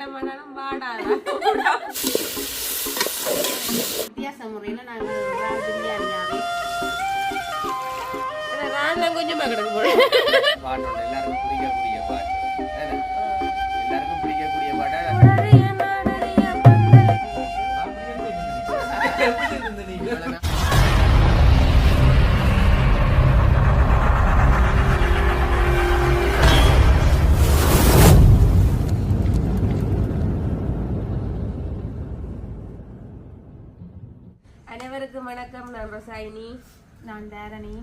வாட்டம் பண்ணாலும் வாடாத? வித்தியாச முறையில் நாங்கள் இறால் பிரியாணியாவே நான் கொஞ்சமா கிடக்கு எல்லாருக்கும் பிடிக்கக்கூடிய பாட்டு நான் தாரணி.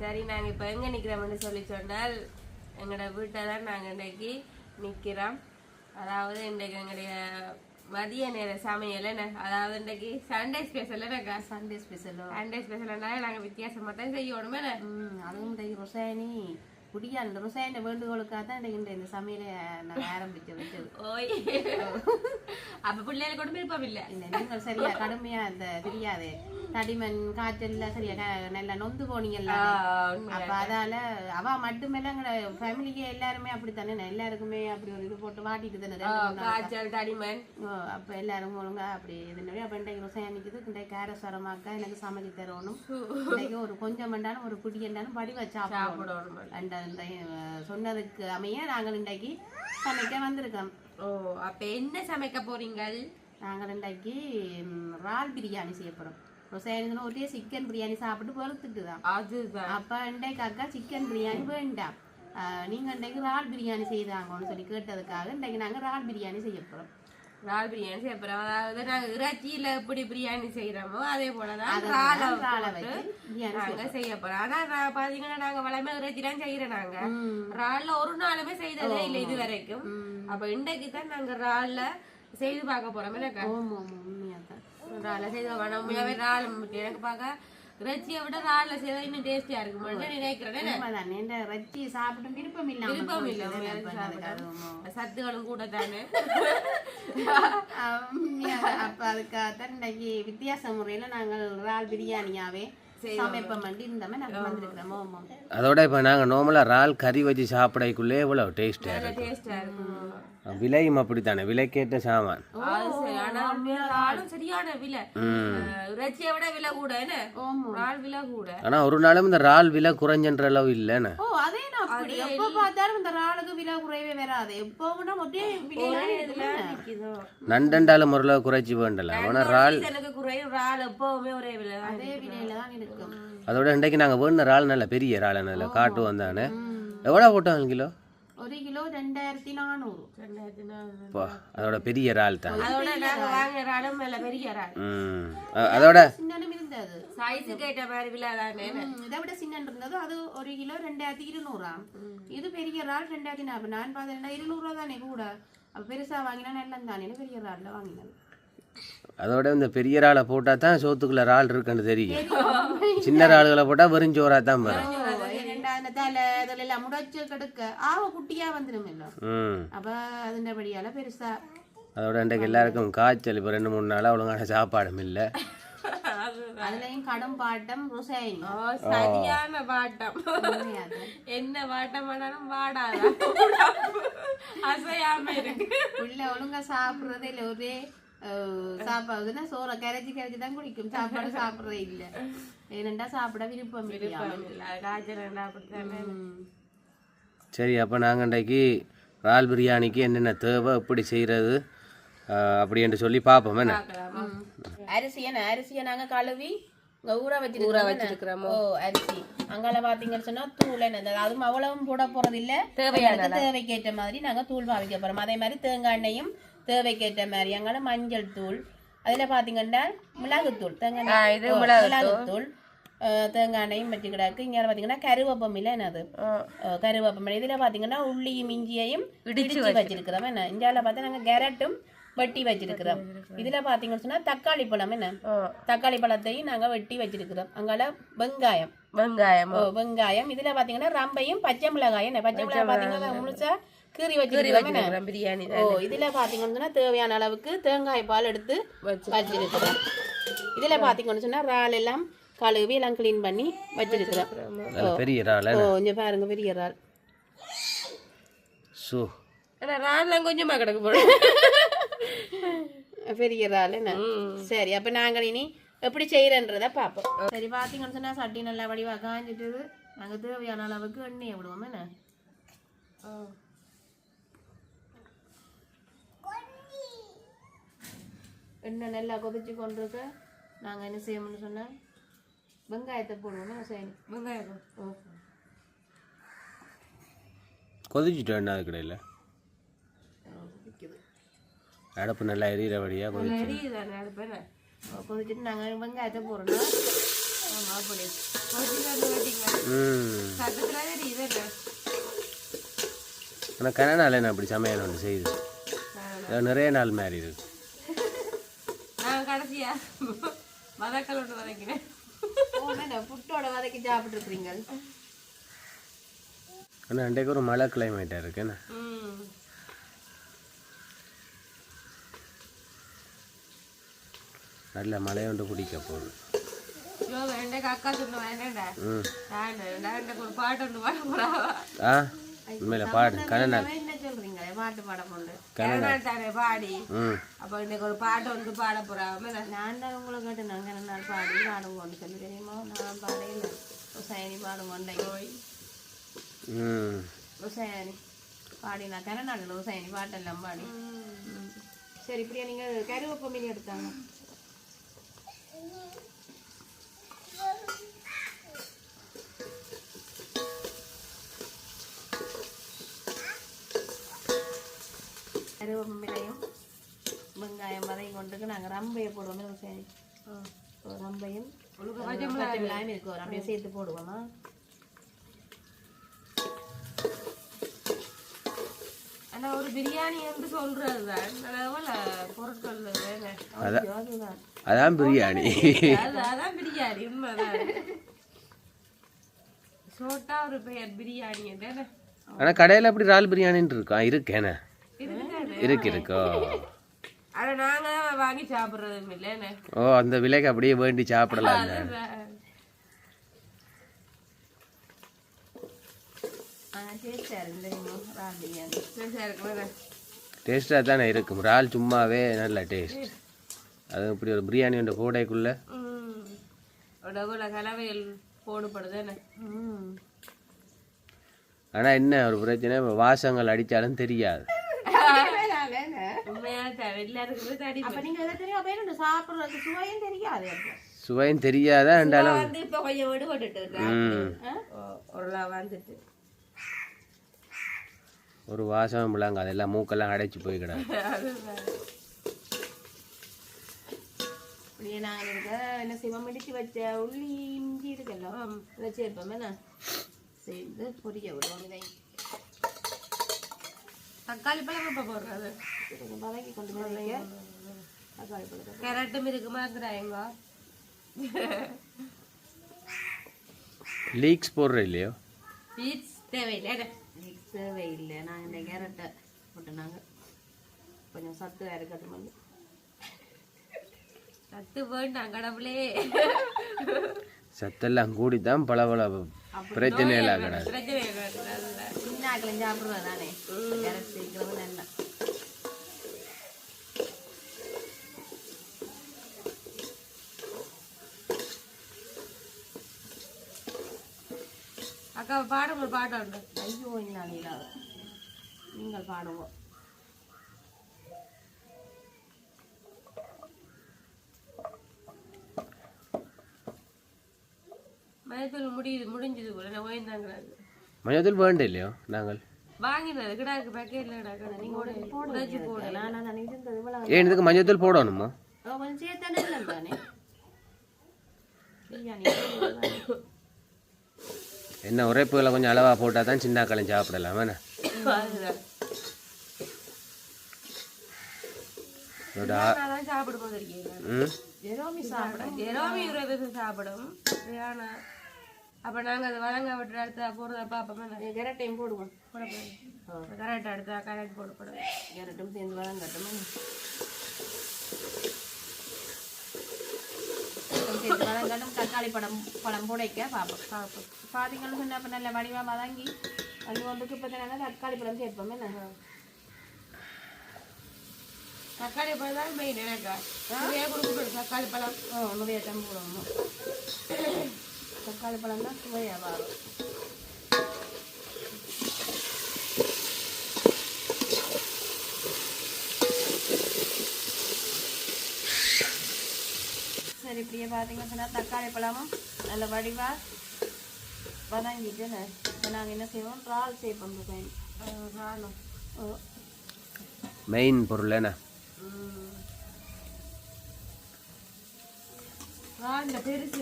சரி நாங்க இப்ப எங்க நிக்கிறோம்னு சொல்லி சொன்னால் எங்களோட வீட்டை தான் நாங்க இன்னைக்கு நிக்கிறோம். அதாவது இன்றைக்கு எங்களுடைய மதிய நேர சமையல் என்ன? அதாவது இன்றைக்கு சண்டே ஸ்பெஷல் என்னக்கா சண்டே ஸ்பெஷலோ சண்டே ஸ்பெஷல்னா நாங்க வித்தியாசமா தான் செய்யணுமே அதுவும் இந்த ருசாயனி இந்த ருசாயன வேண்டுகோளுக்காக தான் இந்த இந்த சமையலை நான் ஆரம்பிச்சு வச்சது ஓய் அப்ப பிள்ளைகள் கூட விருப்பம் இல்ல இல்லை நீங்கள் சரியா கடுமையா இந்த தெரியாது தடிமன் காய்ச்சல்ல சரியா நல்லா நொந்து போனீங்கல்ல அப்ப அதால அவ மட்டுமே எங்களோட ஃபேமிலிக்கு எல்லாருமே அப்படித்தானே எல்லாருக்குமே அப்படி ஒரு இது போட்டு வாட்டிட்டு தானே. காய்ச்சல் தடிமன் அப்ப எல்லாரும் ஒழுங்கா அப்படி இதுனவே அப்ப இன்றைக்கு ருசையா நிக்குது இன்றைக்கு கேரஸ்வரமாக்கா எனக்கு சமைச்சு தரணும் இன்றைக்கு ஒரு கொஞ்சம் வேண்டாலும் ஒரு குடி வேண்டாலும் படி வச்சு சாப்பிடணும் சொன்னதுக்கு அமைய நாங்கள் இன்றைக்கு சமைக்க வந்திருக்கோம். ஓ அப்ப என்ன சமைக்க போறீங்கள்? நாங்கள் இன்றைக்கு இறால் பிரியாணி செய்ய போறோம். ருசையானு ஒரே சிக்கன் பிரியாணி சாப்பிட்டு வெறுத்துட்டு தான் அதுதான். அப்ப இன்றைக்கு அக்கா சிக்கன் பிரியாணி வேண்டாம். அஹ், நீங்க இன்றைக்கு இறால் பிரியாணி செய்தாங்கன்னு சொல்லி கேட்டதுக்காக இன்றைக்கு நாங்க இறால் பிரியாணி செய்ய போறோம். இறால் பிரியாணி செய்ய போறோம். அதாவது நாங்க இறைச்சியில எப்படி பிரியாணி செய்யறோமோ அதே போலதான் அதை இறாலை இறாலை போட்டு செய்ய போறோம். ஆனா நான் பாத்தீங்கன்னா நாங்க வளமே இறைச்சி தான் செய்யறோம் நாங்க. இறால்ல ஒரு நாளுமே செய்ததே இல்லை இது வரைக்கும் அப்ப இன்றைக்கு தான் நாங்க இறால்ல செய்து பார்க்க போறோம் இல்லக்கா? இறால்ல செய்து வேணாம் உண்மையாவே இறால் எனக்கு பார்க்க இறைச்சியை விட இறால்ல செய்தா இன்னும் டேஸ்டியா இருக்கும் நினைக்கிறேன். இந்த இறைச்சி சாப்பிடும் விருப்பம் இல்லாம விருப்பம் இல்லை. சத்துகளும் கூட தானே. அப்ப அதுக்காகத்தான் இன்னைக்கு வித்தியாச முறையில நாங்கள் இறால் பிரியாணியாவே அதோட இப்போ நாங்கள் நார்மலாக இறால் கறி வச்சு சாப்பிடக்குள்ளே எவ்வளோ டேஸ்ட்டாக இருக்கும் டேஸ்டா இருக்கும் விலையும் அப்படித்தானே? சாமான். ஆனா விலை. ம். அஹ் இறைச்சியை விட விலை கூட என்ன? ஆமா. இறால் விலை கூட. ஆனால் ஒரு நாளும் இந்த இறால் விலை குறைஞ்சன்ற அளவு ஒரே நிக்குதோ. நண்டண்டாலும் குறைச்சி ஒரே அதே விலையில தான் இருக்கும் அதோட இன்றைக்கு நாங்கள் வேணுன இறால் நல்ல பெரிய இறால் நல்ல காட்டு வந்தானே. எவ்வளோ போட்டாங்க கிலோ? ஒரு கிலோ ரெண்டாயிரத்தி நானூறு. அதோட பெரிய இறால் தான். அதோட நாங்க வாங்குற இறாலும் நல்ல பெரிய இறால். அதோட சின்னனும் இருந்தது. சைஸுக்கு ஏற்ற மாதிரி விலை தானே ம், இதை விட சின்னன் இருந்தது. அது ஒரு கிலோ ரெண்டாயிரத்தி இருநூறாம் இது பெரிய இறால் ரெண்டாயிரத்தி நாற்பது நான் பார்த்தேன் இருநூறுவா தானே கூட. அப்ப பெருசா வாங்கினா நல்லம் தானே. பெரிய இறால்ல வாங்கினது. அதோட இந்த பெரிய இறாலை போட்டால் தான் சோத்துக்குள்ள இறால் இருக்குன்னு தெரியும். சின்ன இறால்களை போட்டால் வெறும் சோறாக தான் வரும். ரெண்டாயிரம் தலை இதுல எல்லாம் முடைச்சு கெடுக்க. ஆவ குட்டியா ம். அப்ப அதுண்டபடியால பெருசா. அதோட இன்றைக்கு எல்லாருக்கும் காய்ச்சல் இப்போ ரெண்டு மூணு நாளாக ஒழுங்கான சாப்பாடும் இல்லை. அதுலயும் கடும் பாட்டம் ருசாயினி. சரியான வாட்டம் உண்மையாதான். என்ன வாட்டம் பண்ணாலும் வாடாத? அசையாம இருக்கு. உள்ள ஒழுங்கா சாப்பிடுறதே இல்ல ஒரே அஹ், சாப்பாடுன்னா சோறை கரைச்சி கரைச்சி தான் குடிக்கும் சாப்பாடு சாப்பிடுறதே இல்ல ஏனண்டா சாப்பிட விருப்பம். சரி அப்போ நாங்கள் இன்றைக்கு இறால் பிரியாணிக்கு என்னென்ன தேவை எப்படி செய்கிறது அப்படின்னு சொல்லி பார்ப்போம் என்ன அரிசி என்ன அரிசியை நாங்க கழுவி இங்க ஊற வச்சிருக்கிறோம் வச்சிருக்கிறோமோ? ஓ அரிசி அங்கால பாத்தீங்கன்னு சொன்னா தூள் என்ன அதுவும் அவ்வளவும் போட போறது இல்ல தேவையான தேவைக்கேற்ற மாதிரி நாங்க தூள் பாவிக்க போறோம் அதே மாதிரி தேங்காய் எண்ணெயும் தேவைக்கேற்ற மாதிரி அங்கால மஞ்சள் தூள் அதுல பாத்தீங்கன்னா மிளகுத்தூள் தேங்காய் இது மிளகுத்தூள். தேங்காய் எண்ணெயும் வச்சு கிடக்கு. இங்க பாத்தீங்கன்னா கருவேப்பம் இல்லை என்னது அஹ், கருவேப்பம் இல்லை. இதுல பாத்தீங்கன்னா உள்ளியும் இஞ்சியையும் இடிச்சு வச்சிருக்கிறோம். என்ன? இந்தியாவில் பார்த்தா நாங்க கேரட்டும் வெட்டி வச்சிருக்கிறோம். இதுல பாத்தீங்கன்னு சொன்னா தக்காளி பழம் என்ன? தக்காளி பழத்தையும் நாங்க வெட்டி வச்சிருக்கிறோம். அங்கால வெங்காயம். வெங்காயம் ஓ, வெங்காயம். இதுல பாத்தீங்கன்னா ரம்பையும் பச்சை மிளகாயும் என்ன? பச்சை மிளகாய் பாத்தீங்கன்னா முழுசா கீறி வச்சிருக்கிறோம். பிரியாணி ஓ இதுல பாத்தீங்கன்னு சொன்னா தேவையான அளவுக்கு தேங்காய் பால் எடுத்து வச்சிருக்கிறோம். இதுல பாத்தீங்கன்னு சொன்னா இறால் எல்லாம் கழுவி எல்லாம் க்ளீன் பண்ணி வச்சிருக்கிறோம். பெரிய இறால் ஓ இங்க பாருங்க பெரிய இறால். ஸோ ஆனா ராடெல்லாம் கொஞ்சமா கிடக்கு போல. பெரிய இறால் என்ன சரி அப்போ நாங்கள் இனி எப்படி செய்கிறன்றத பார்ப்போம் சரி பார்த்தீங்கன்னு சொன்னால் சட்டி நல்லா வடிவாக காஞ்சிட்டு நாங்கள் தேவையான அளவுக்கு எண்ணெயை விடுவோம் என்ன? எண்ணெய் நல்லா கொதிச்சு கொண்டிருக்க. நாங்கள் என்ன செய்யணும்னு சொன்னால் வெங்காயத்தை போடுவோம் செய்யணும்? வெங்காயம். ஓ கொதிச்சுட்டு என்ன அது அடப்பு நல்லா எரியிற வழியாக கொதிச்சுட்டு நாங்கள் வெங்காயத்தை போடுறோம் ம் சட்டத்துல தெரியுது என்ன ஆனால் அப்படி சமையல் ஒன்று செய்யுது அது நிறைய நாள் மாறி இருக்கு நான் கடைசியா மதக்கள் ஒன்று வதக்கினேன் ஓ என்ன புட்டோட வதக்கி சாப்பிட்ருக்குறீங்க ஆனால் அன்றைக்கு ஒரு மழை கிளைமேட்டாக இருக்கு என்ன ம் நல்ல மழை ஒன்று பிடிக்க போகுது ஐயோ வேண்டாம் அக்கா சொன்ன வேண்டாம்டா ம் வேண்டாம் வேண்டாம் ஒரு பாட்டு ஒன்று பாட போறாவா ஆ? உண்மையில் பாடு கனநாள் பாட்டு பாட போண்டு கனநாள் தானே பாடி. அப்போ இன்னைக்கு ஒரு பாட்டு வந்து பாட போறாம நான் தான் உங்களை கேட்டு நாங்கள் ரெண்டு நாள் பாடி பாடுவோம்னு சொல்லி தெரியுமா? நான் பாடையில் உசைனி பாடுவோண்டை ம். உசைனி. பாடினா கரநாடில் உசைனி பாட்டெல்லாம் பாடி. சரி இப்படியா நீங்கள் கருவேப்ப மீன் எடுத்தாங்க. வெங்காயம் வதையும் கொண்டுக்கு நாங்கள் ரம்பையை போடுவோம். உசைனி ரம்பையும் பச்சை மிளகாயும் இருக்கு. ஒரு அப்படியே சேர்த்து போடுவோமா? ஒரு பிரியாணி என்று சொல்றது தான் பொருட்கள் அதான். பிரியாணி. அது அதான் பிரியாணி சோட்டா ஒரு பெயர் பிரியாணி ஆனால் கடையில் அப்படி இறால் பிரியாணின்னு இருக்கான் இருக்கேண்ணே இருக்குதானே இருக்கு இருக்கோ ஆனா நாங்க தான் வாங்கி சாப்பிடுறதும் இல்லைன்னு ஓ அந்த விலைக்கு அப்படியே வேண்டி சாப்பிடலாம் ஆனால் டேஸ்டாக இருக்கு தெரியுமா ரால் பிரியாணி டேஸ்ட்டாக தானே இருக்கும். இறால் சும்மாவே நல்ல டேஸ்ட் அது இப்படி ஒரு பிரியாணி ஒன்று போடைக்குள்ளே. கலவையில் போடுபடுது ஆனால் என்ன ஒரு பிரச்சனை? வாசங்கள் அடித்தாலும் தெரியாது. உண்மையா த- எல்லாருக்குமே ஒரு வாசம் விளாங்க அதெல்லாம் மூக்கெல்லாம் அடைச்சி போய். அப்படியே நாங்கள் என்ன செய்வோம்? இடிச்சு வச்ச உள்ளி இஞ்சி இருக்குல்ல அதை சேர்ப்போம். என்ன? சேர்ந்து பொரிய விடுவோம் இதை. தக்காளி பழம் இப்ப போடுறது? வதக்கி கொண்டு வரலைங்க தக்காளி பழத்தை கேரட்டும் இருக்குமா இருக்கிறாங்க லீக்ஸ் போடுற இல்லையோ? பீட்ஸ் தேவையில்லை. தேவையில்லை. நான் இந்த கேரட்டை போட்டு நாங்கள் கொஞ்சம் சத்து இருக்கட்டும் வந்து சத்து வேண்டாம் கடவுளே. சத்தெல்லாம் கூடி தான் பல பல பிரச்சனை எல்லாம் பிரச்சனை இல்லை. சின்ன ஆக்கிலும் சாப்பிடுவேன் தானே கேரட் சேர்க்கிறது நல்லா அக்கா பாடுங்க ஒரு பாட்டு உண்டு ஐயோ இல்லை இல்லாத நீங்கள் பாடுவோம் மயத்தூள் முடியுது முடிஞ்சது போல. நான் ஓய்ந்தாங்கிறாரு. மஞ்சள் வேண்ட இல்லையோ நாங்கள்? வாங்கினது கிடாக்கு பேக்கெட்ல கிடாக்கு நீங்க உடைச்சு போடு. நான் நான் இருந்தது இவ்வளோ ஏன் இதுக்கு மஞ்சள் போடணுமா? கொஞ்சம் சேர்த்தானே இல்லை தானே பிரியாணி என்ன உரைப்புகளை கொஞ்சம் அளவாக போட்டால் தான் சின்ன காலம் சாப்பிடலாம் வேணா அப்ப நாங்க அதை வழங்க விட்டு அடுத்த போறத பாப்போம் கேரட்டையும் போடுவோம். கரெக்ட் அடுத்த கரெக்ட் போடப்படும் கேரட்டும் சேர்ந்து வதங்கட்டும் சேர்த்து வதங்கணும் தக்காளி பழம் பழம் புடைக்க பார்ப்போம் பார்ப்போம் பாதிங்களும் சொன்ன அப்போ நல்ல வடிவாக வதங்கி அது வந்துக்கு இப்போ நாங்கள் தக்காளி பழம் சேர்ப்போம் என்ன தக்காளி பழம் தான் மெயின் எனக்கு நிறைய கொடுக்கணும் தக்காளி பழம் நிறைய தம்பு தக்காளி பழம் தான் சுவையாக வரும் இப்படியே பார்த்தீங்கன்னு சொன்னால் தக்காளி பழமும் நல்ல வடிவாக வதங்கிட்டு இப்போ நாங்கள் என்ன செய்வோம்? காணும் ஓ. மெயின் பொருள் என்ன? ரால் இந்த பெருசு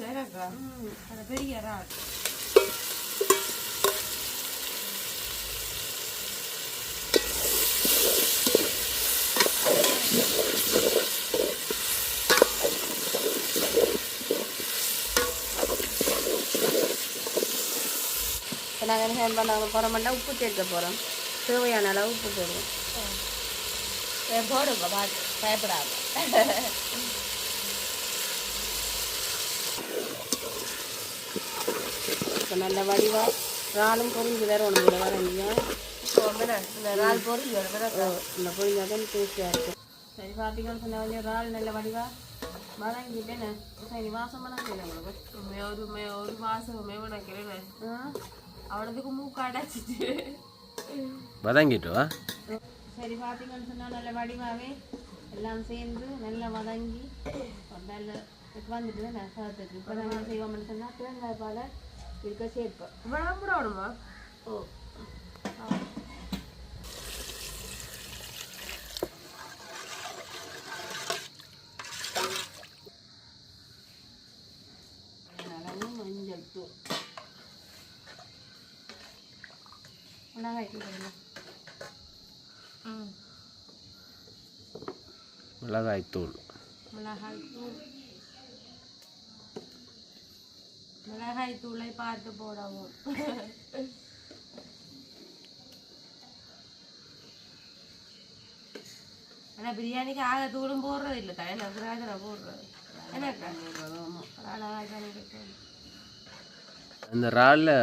அந்த பெரிய ரால் நாங்கள் செய்ய பண்ண போகிறோம்னா உப்பு சேர்க்க போகிறோம் தேவையான அளவு உப்பு போடுவோம். போடுங்க பாட்டு பயப்படாது இப்போ நல்ல வடிவா இறாலும் பொரிஞ்சு வேற ஒன்று இல்லை வர இந்த ரால் பொருள் இந்த பொரிஞ்சாதான் டேஸ்டியாக இருக்கும். சரி பார்த்தீங்கன்னு சொன்ன வந்து இறால் நல்ல வடிவா வதங்கிட்டேன்னு சரி வாசம் பண்ண செய்யணும் உங்களுக்கு. ஒரு ஒரு மாசமே உனக்கிறேன் ஆ? அவனதுக்கு மூக்கு அடைச்சிட்டு. வதங்கிட்டு சரி பார்த்தீங்கன்னு சொன்னால் நல்ல வடிவாகவே எல்லாம் சேர்ந்து நல்லா வதங்கி நல்ல வந்துட்டு நான் சாதத்துக்கு. இப்போ நாங்கள் செய்வோம்னு சொன்னால் தேங்காய் பாலை இருக்க சேர்ப்போம். இவ்வளவு போடணுமா ஓ அளவு மஞ்சள் தூள் மிளகாய் மிளகாய் தூள். மிளகாய் தூள். மிளகாய் தூளை பார்த்து போடவும். ஆனா பிரியாணிக்கு ஆக தூளும் போடுறது இல்லை தான் எனக்கு ராஜனை போடுறது அந்த இறாலில்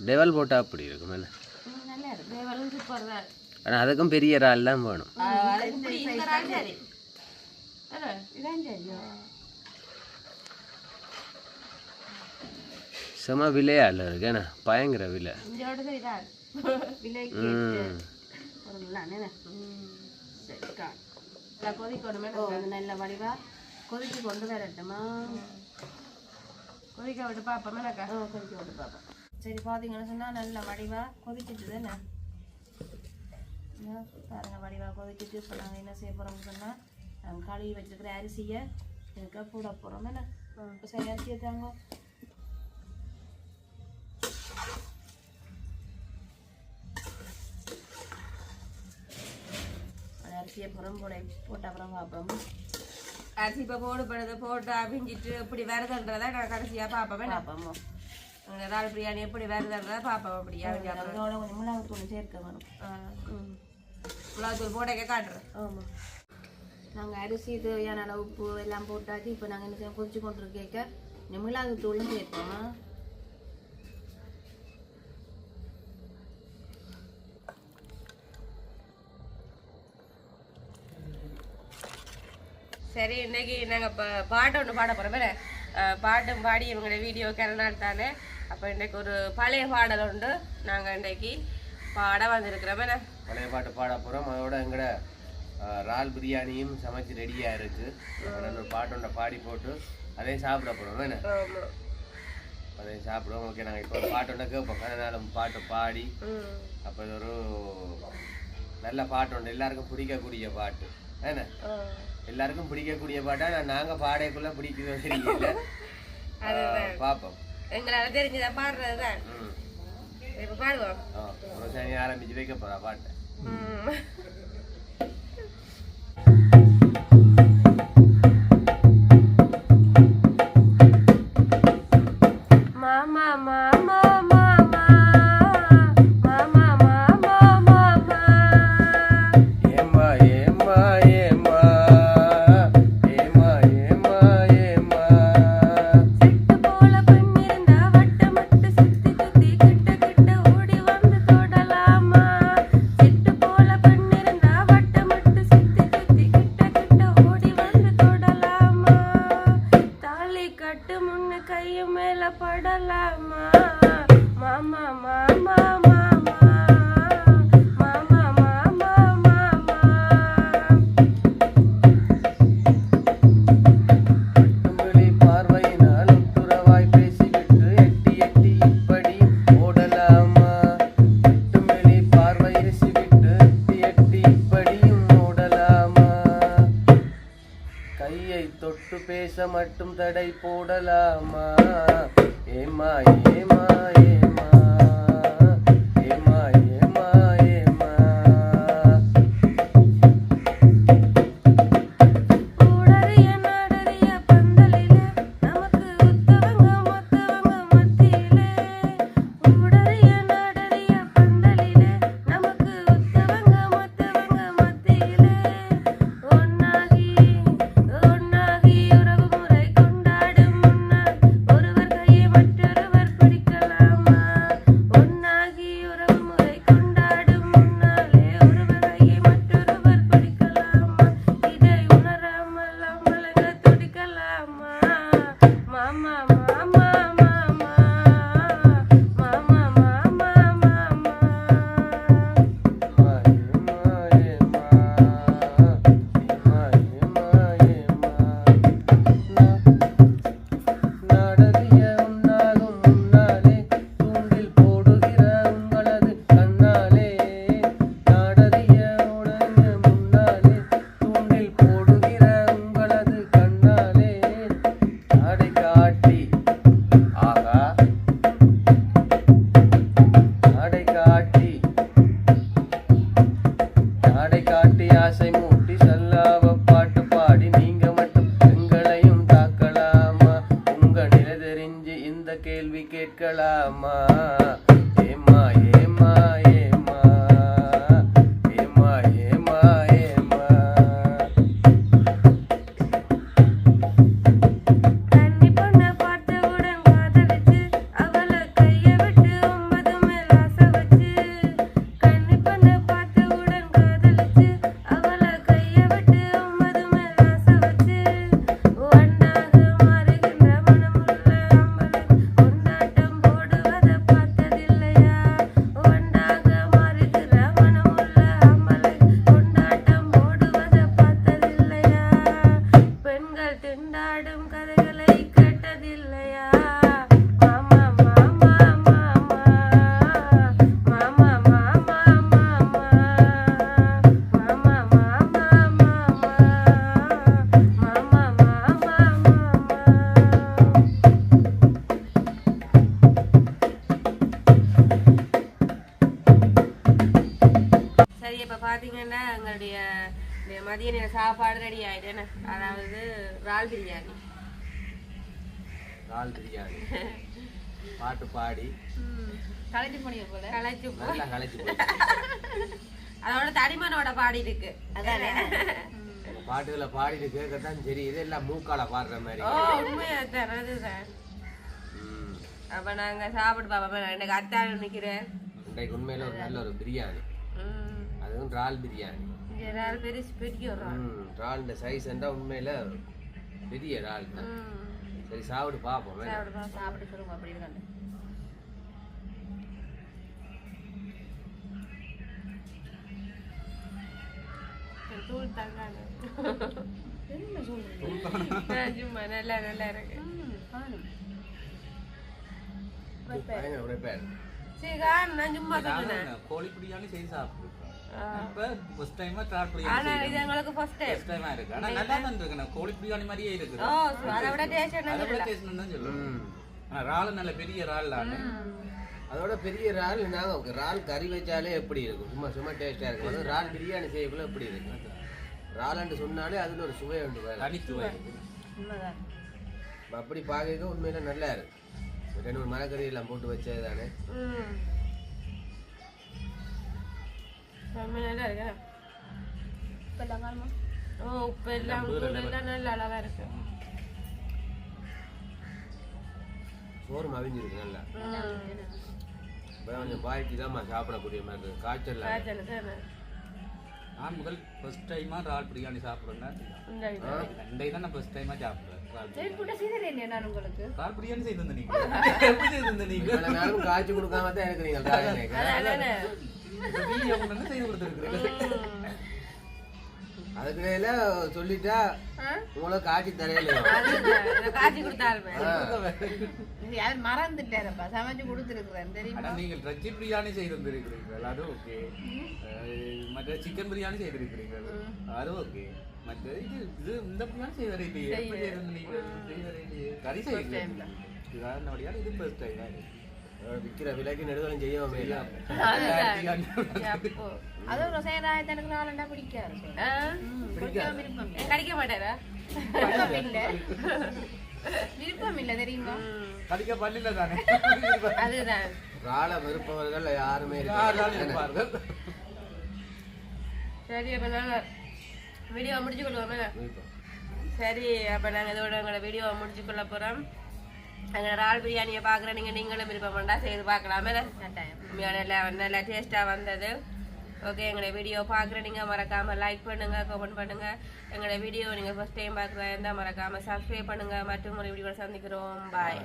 டெவல் போட்டால் அப்படி இருக்கும் என்ன ஆனால் அதுக்கும் பெரிய இறால் தான் வேணும். செம விலையால இருக்கு என்ன பயங்கர விலை. கொதிக்கணுமே நல்ல வடிவா? கொதிச்சு கொண்டு வரட்டுமா? கொதிக்க விட்டு பார்ப்போம் ஓ கொதிக்க விட்டு பார்ப்போம் சரி பார்த்தீங்கன்னு சொன்னால் நல்ல வடிவா கொதிச்சிட்டு தானே? பாருங்க வடிவா கொதிச்சிட்டு இப்போ நாங்கள் என்ன செய்ய போகிறோம்னு சொன்னால் நாங்கள் கழுவி வச்சிருக்கிற அரிசியை இதுக்காக போட போகிறோம் என்ன? இப்போ சரி அரிசியை தாங்க அரிசியை புறம் போட போட்ட அப்புறம் பார்ப்போம். அரிசி இப்போ போடுபடுறது போட்டு அவிஞ்சிட்டு இப்படி வருதுன்றதை நான் கடைசியாக பார்ப்பேன் பார்ப்போம். இறால் பிரியாணி எப்படி வருதுன்றதை பார்ப்போம் அப்படியா அதோட கொஞ்சம் மிளகாத்தூள் சேர்க்க வேணும். மிளகாத்தூள் போட்டே காட்டுறேன். ஆமாம் நாங்கள் அரிசி தேவையான உப்பு எல்லாம் போட்டாச்சு இப்போ நாங்கள் என்ன செய்வோம் கொதிச்சு கொண்டு கேட்க இந்த மிளகு தூளும் சேர்ப்போமா சரி இன்னைக்கு நாங்கள் இப்போ பாட்டு ஒன்று பாட போகிறோம் பாட்டும் பாடி இவங்களோட வீடியோ கரநாள் தானே அப்போ இன்னைக்கு ஒரு பழைய பாடல் உண்டு நாங்கள் இன்னைக்கு பாட வந்திருக்கிறோம் என்ன பழைய பாட்டு பாட போகிறோம் அதோட எங்கட அஹ், இறால் பிரியாணியும் சமைச்சு ரெடியாக இருக்கு நல்ல ஒரு பாட்டோட பாடி போட்டு அதையும் சாப்பிட போகிறோம் என்ன அதையும் சாப்பிடுவோம் ஓகே நாங்கள் இப்போ பாட்டோட கேட்போம் கனநாளும் பாட்டு பாடி அப்போ இது ஒரு நல்ல பாட்டு உண்டு எல்லாருக்கும் பிடிக்கக்கூடிய பாட்டு என்ன. எல்லாருக்கும் பிடிக்கக்கூடிய பாட்டா நான் நாங்கள் பாடைக்குள்ள பிடிக்கவே தெரியல அஹ், பார்ப்போம் எங்களால் தெரிஞ்சதா பாடுறது தான் ம். இப்போ பாடுவோம். ஆரம்பிச்சு வைக்க போகிறா பாட்டை. மட்டும் தடை போடலாமா? ஏமா ஏமா மதிய நேர சாப்பாடு ரெடி ஆயிட்டேன்னு. அதாவது இறால் பிரியாணி. ரால் பிரியாணி. பாட்டு பாடி. கலைஞ்சு போனீங்க போல. களைச்சு போ- நல்லா கலைச்சு அதோட தடிமனோட பாடி இருக்கு அதானே பாட்டுகளை பாடிட்டு கேட்கத்தான் சரி. இதெல்லாம் மூக்கால பாடுற மாதிரி. ஓ உண்மையா அதுதான். ம். அப்ப நாங்க சாப்பிட்டு பாப்போம் எனக்கு அத்தான் நிக்கிறேன் இன்றைக்கு உண்மையில ஒரு நல்ல ஒரு பிரியாணி. ம். அதுவும் இறால் பிரியாணி. இறால் பெருசு பெரிய இறால் இறால் சைஸ் இருந்தா உண்மையில பெரிய இறால் சரி சாப்பிடு பாப்போம். சாப்பிடு சாப்பிட்டு சொல்லுங்க அப்படி இருக்காங்க தூள் தங்காங்க சும்மா நல்லா நல்லா இருக்கு. சரி நான் சும்மா கோழி பிடிக்காலும் செய்து சாப்பிடும் ஃபர்ஸ்ட் டைமா ஆனா இது எங்களுக்கு ஃபர்ஸ்ட் டைம் ஃபர்ஸ்ட் டைமா இருக்கு ஆனா நல்லா தான் இருக்கு நான் கோழி பிரியாணி மாதிரியே இருக்குது ஓ அதை விட டேஸ்ட் அதை விட என்ன டேஸ்ட். ஆனா இறால் நல்ல பெரிய இறால் தானே அதோட பெரிய இறால் நாங்க இறால் கறி வச்சாலே எப்படி இருக்கும் சும்மா சும்மா டேஸ்டா இருக்கும் அதுவும் இறால் பிரியாணி செய்யக்குள்ள எப்படி இருக்கும் இறால்னு சொன்னாலே அதுல ஒரு சுவை உண்டு இருக்கு. உண்மைதான் அப்படி பார்க்க உண்மையில நல்லா இருக்கு ரெண்டு மூணு மரக்கறி எல்லாம் போட்டு வச்சது தானே ரொம்ப ஓ உப்பெல்லாம் நல்லா அழகாக இருக்கு சோறு மதிஞ்சிருக்கு கொஞ்சம் பாய்க்கு தான் சாப்பிடக்கூடிய மாதிரி காய்ச்சல் காய்ச்சல் முதல் ஃபர்ஸ்ட் டைமாக ரால் பிரியாணி சாப்பிட்றேன் ரெண்டை தான் நான் ஃபர்ஸ்ட் டைமாக சாப்பிட்றேன் நான் உங்களுக்கு ரால் பிரியாணி செய்திருந்தேன் நீங்கள் காய்ச்சி கொடுக்காம தான் இருக்கிறீங்க வீடியோ கொண்டு வந்து செய்து கொடுத்துருக்குறேன் அதுக்கிடையில சொல்லிட்டா உங்களை காய்ச்சி தரையில அதுதான். இதை காய்ச்சி கொடுத்தாலுமே இது யார் மறந்துட்டாரப்பா சமைச்சு கொடுத்துருக்குறேன் தெரியுமா? நீங்கள் ரச்சி பிரியாணி செய்திருந்திருக்கிறீர்கள் அது ஓகே. மற்ற சிக்கன் பிரியாணி செய்திருக்கிறீர்கள் அது ஓகே. மற்ற இது இது இந்த பிரியாணி செய்வரே இல்லையே எப்படி செய்திருந்த நீங்கள் செய்வரே இல்லையே கறி செய்யுங்க இதான் நம்மளுடைய இது ஃபர்ஸ்ட் டைம் விற்கிற விலைக்கு நெடுதலும் செய்யவும் இல்லை. அப்போ. அது ரசாயனத்தை எனக்கு நாளண்டா பிடிக்காது. ஆ? பிடிக்காம விருப்பம் இல்லை. ஏன் கடிக்க மாட்டாரா? விருப்பம் இல்லை. விருப்பம் இல்லை தெரியுமா? கடிக்க பல்லில தானே? அதுதான். ராள விருப்பவர்கள் யாருமே. இருப்பார்கள். சரி அப்ப நாங்க வீடியோ முடிச்சு கொள்வோமே. சரி அப்ப நாங்க இதோட எங்களோட வீடியோவை முடிச்சு கொள்ள போறோம். அங்கே இறால் பிரியாணியை பார்க்குற நீங்கள் நீங்களும் விருப்பம் பண்ணால் செய்து பார்க்கலாமே உண்மையான நல்லா நல்லா டேஸ்ட்டாக வந்தது ஓகே எங்களோட வீடியோ பார்க்குற நீங்கள் மறக்காமல் லைக் பண்ணுங்கள் கமெண்ட் பண்ணுங்கள் எங்களோட வீடியோ நீங்கள் ஃபஸ்ட் டைம் பார்க்குறதா இருந்தால் மறக்காமல் சப்ஸ்கிரைப் பண்ணுங்கள் மற்றும் ஒரு வீடியோ சந்திக்கிறோம் பாய்